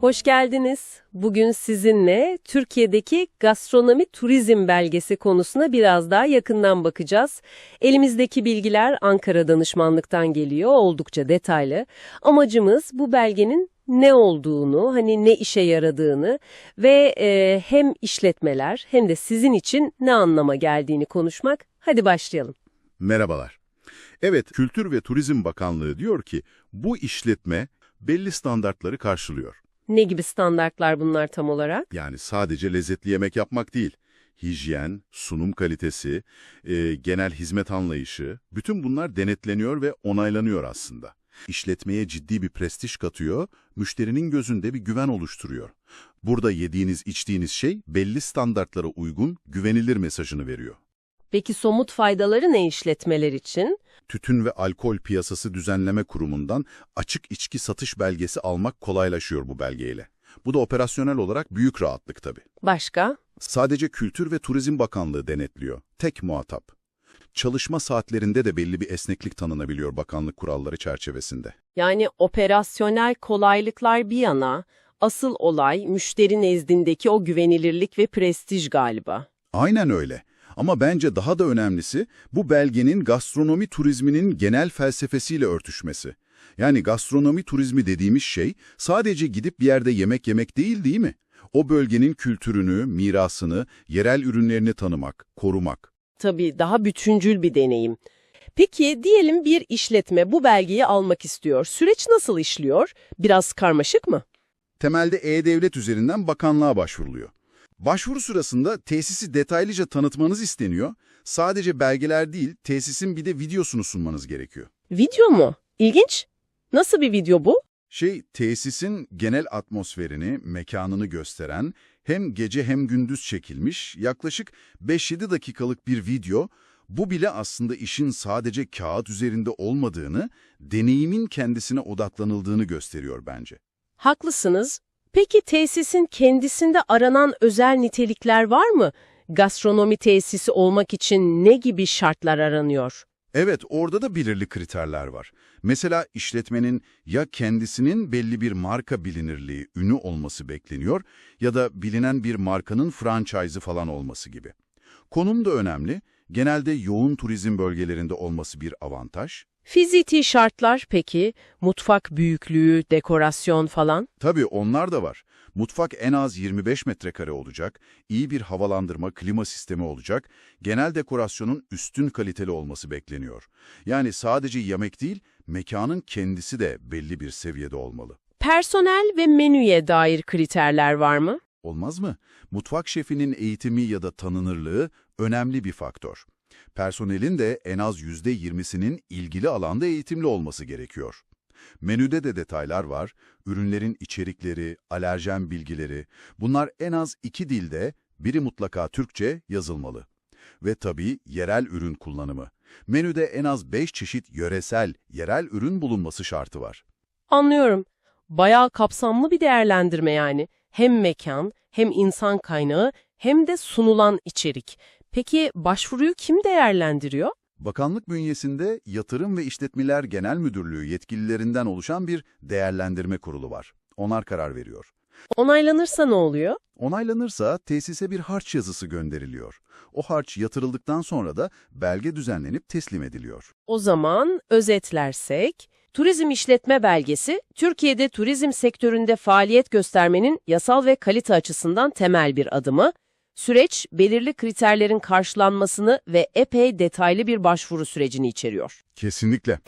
Hoş geldiniz. Bugün sizinle Türkiye'deki gastronomi turizm belgesi konusuna biraz daha yakından bakacağız. Elimizdeki bilgiler Ankara danışmanlıktan geliyor, oldukça detaylı. Amacımız bu belgenin ne olduğunu, hani ne işe yaradığını ve e, hem işletmeler hem de sizin için ne anlama geldiğini konuşmak. Hadi başlayalım. Merhabalar. Evet, Kültür ve Turizm Bakanlığı diyor ki bu işletme belli standartları karşılıyor. Ne gibi standartlar bunlar tam olarak? Yani sadece lezzetli yemek yapmak değil. Hijyen, sunum kalitesi, e, genel hizmet anlayışı, bütün bunlar denetleniyor ve onaylanıyor aslında. İşletmeye ciddi bir prestij katıyor, müşterinin gözünde bir güven oluşturuyor. Burada yediğiniz, içtiğiniz şey belli standartlara uygun, güvenilir mesajını veriyor. Peki somut faydaları ne işletmeler için? Tütün ve Alkol Piyasası Düzenleme Kurumu'ndan açık içki satış belgesi almak kolaylaşıyor bu belgeyle. Bu da operasyonel olarak büyük rahatlık tabii. Başka? Sadece Kültür ve Turizm Bakanlığı denetliyor. Tek muhatap. Çalışma saatlerinde de belli bir esneklik tanınabiliyor bakanlık kuralları çerçevesinde. Yani operasyonel kolaylıklar bir yana, asıl olay müşteri nezdindeki o güvenilirlik ve prestij galiba. Aynen öyle. Ama bence daha da önemlisi bu belgenin gastronomi turizminin genel felsefesiyle örtüşmesi. Yani gastronomi turizmi dediğimiz şey sadece gidip bir yerde yemek yemek değil değil mi? O bölgenin kültürünü, mirasını, yerel ürünlerini tanımak, korumak. Tabii daha bütüncül bir deneyim. Peki diyelim bir işletme bu belgeyi almak istiyor. Süreç nasıl işliyor? Biraz karmaşık mı? Temelde E-Devlet üzerinden bakanlığa başvuruluyor. Başvuru sırasında tesisi detaylıca tanıtmanız isteniyor. Sadece belgeler değil, tesisin bir de videosunu sunmanız gerekiyor. Video mu? İlginç. Nasıl bir video bu? Şey, tesisin genel atmosferini, mekanını gösteren hem gece hem gündüz çekilmiş yaklaşık 5-7 dakikalık bir video, bu bile aslında işin sadece kağıt üzerinde olmadığını, deneyimin kendisine odaklanıldığını gösteriyor bence. Haklısınız. Peki tesisin kendisinde aranan özel nitelikler var mı? Gastronomi tesisi olmak için ne gibi şartlar aranıyor? Evet, orada da belirli kriterler var. Mesela işletmenin ya kendisinin belli bir marka bilinirliği, ünü olması bekleniyor ya da bilinen bir markanın franchise'ı falan olması gibi. Konum da önemli. Genelde yoğun turizm bölgelerinde olması bir avantaj. Fiziki şartlar peki? Mutfak büyüklüğü, dekorasyon falan? Tabii onlar da var. Mutfak en az 25 metrekare olacak, iyi bir havalandırma, klima sistemi olacak, genel dekorasyonun üstün kaliteli olması bekleniyor. Yani sadece yemek değil, mekanın kendisi de belli bir seviyede olmalı. Personel ve menüye dair kriterler var mı? Olmaz mı? Mutfak şefinin eğitimi ya da tanınırlığı önemli bir faktör. Personelin de en az %20'sinin ilgili alanda eğitimli olması gerekiyor. Menüde de detaylar var, ürünlerin içerikleri, alerjen bilgileri, bunlar en az iki dilde, biri mutlaka Türkçe yazılmalı. Ve tabii yerel ürün kullanımı. Menüde en az 5 çeşit yöresel, yerel ürün bulunması şartı var. Anlıyorum. Bayağı kapsamlı bir değerlendirme yani. Hem mekan, hem insan kaynağı, hem de sunulan içerik. Peki başvuruyu kim değerlendiriyor? Bakanlık bünyesinde Yatırım ve İşletmeler Genel Müdürlüğü yetkililerinden oluşan bir değerlendirme kurulu var. Onlar karar veriyor. Onaylanırsa ne oluyor? Onaylanırsa tesise bir harç yazısı gönderiliyor. O harç yatırıldıktan sonra da belge düzenlenip teslim ediliyor. O zaman özetlersek, turizm işletme belgesi, Türkiye'de turizm sektöründe faaliyet göstermenin yasal ve kalite açısından temel bir adımı, süreç belirli kriterlerin karşılanmasını ve epey detaylı bir başvuru sürecini içeriyor. Kesinlikle.